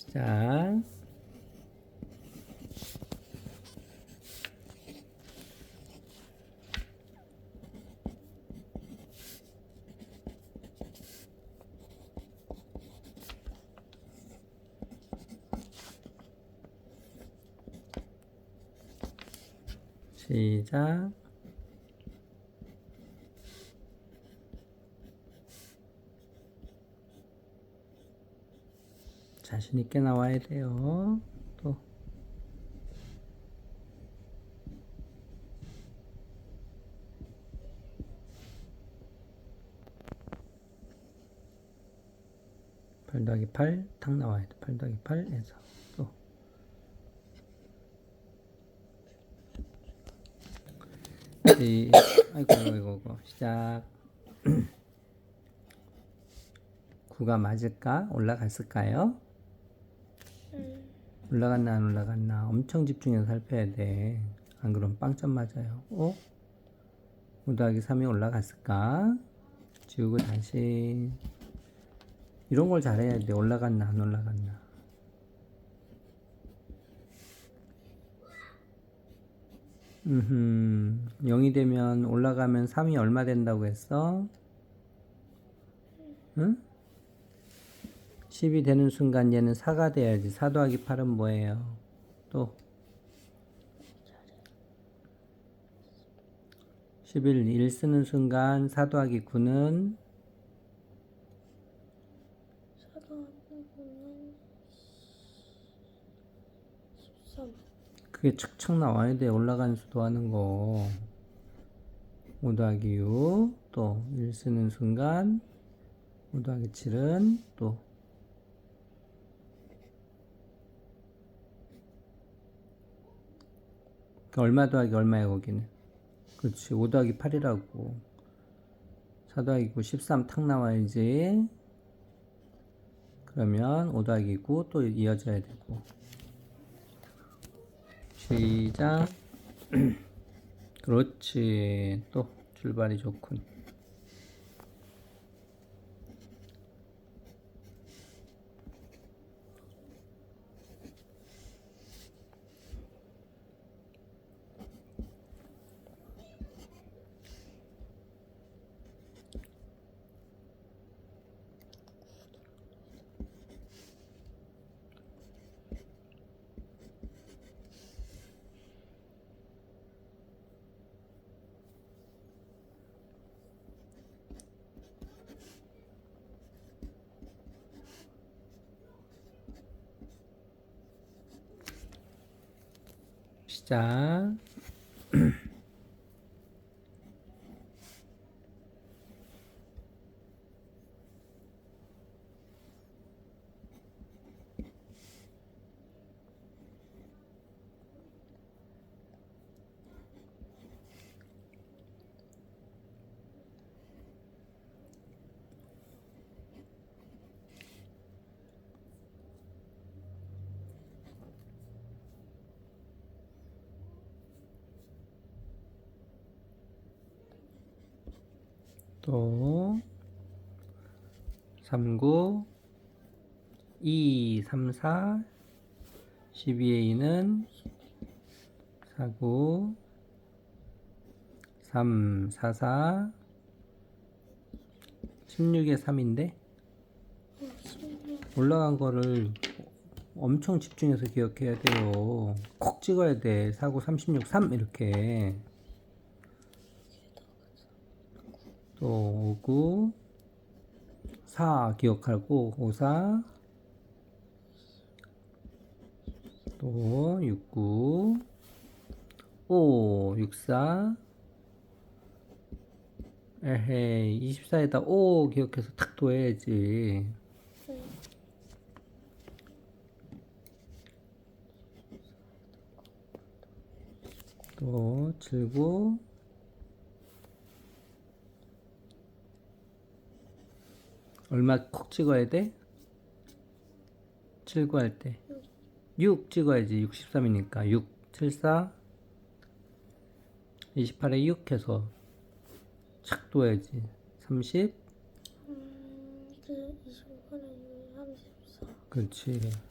시작. 시작. 자신 있게 나와야 돼요. 또8 더하기 8, 탁 나와야 돼. 8 더하기 8에서 또 시, 아이고, 아이고, 아이고. 시작. 9가 맞을까? 올라갔을까요? 올라갔나 안 올라갔나 엄청 집중해서 살펴야 돼. 안 그러면 빵점 맞아요. 어? 5 더하기 3이 올라갔을까? 지우고 다시 이런 걸 잘해야 돼. 올라갔나 안 올라갔나. 음, 0이 되면 올라가면 3이 얼마 된다고 했어? 응? 10이 되는 순간 얘는 4가 돼야지. 4 더하기 8은 뭐예요? 또 11, 1 쓰는 순간 4 더하기 9는 사도하고는 13 그게 척척 나와야 돼. 올라가는 수도 하는 거. 5 더하기 6, 또 1 쓰는 순간 5 더하기 7은 또 그 얼마 더하기 얼마야 거기는? 그렇지. 5 더하기 8이라고. 4 더하기 9 13 탁 나와야지. 그러면 5 더하기 9 또 이어져야 되고. 시작. 그렇지. 또 출발이 좋군 시 또 39 2 3 4 12의 2는 49 3 4 4 16의 3인데 올라간 거를 엄청 집중해서 기억해야 돼요. 콕 찍어야 돼. 49 36 3 이렇게. 또 59, 4 기억하고 54, 또 69, 5, 64, 에헤이 24에다 5 기억해서 탁 둬야지. 또 79, 얼마 콕 찍어야 돼? 7 구할 때. 6 찍어야지. 63이니까. 6, 74, 28에 6 해서 착 둬야지. 30, 음, 그 25분의 34 그렇지.